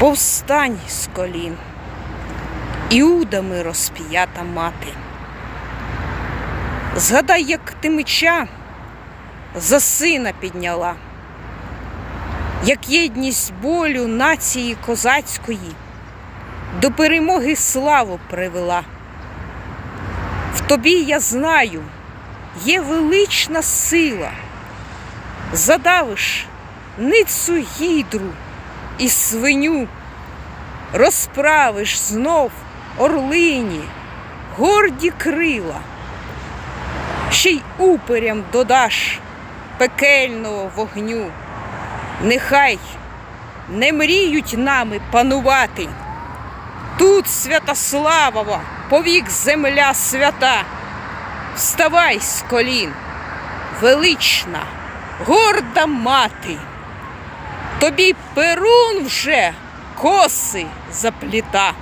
Повстань з колін, іудами розп'ята мати. Згадай, як ти меча за сина підняла, як єдність болю нації козацької до перемоги славу привела. В тобі я знаю, є велична сила, задавиш ницю гідру і свиню, розправиш знов орлині, горді крила, ще й уперям додаш пекельного вогню. Нехай не мріють нами панувати. Тут Святославова, повік земля свята. Вставай з колін, велична, горда мати. Тобі перун вже коси запліта.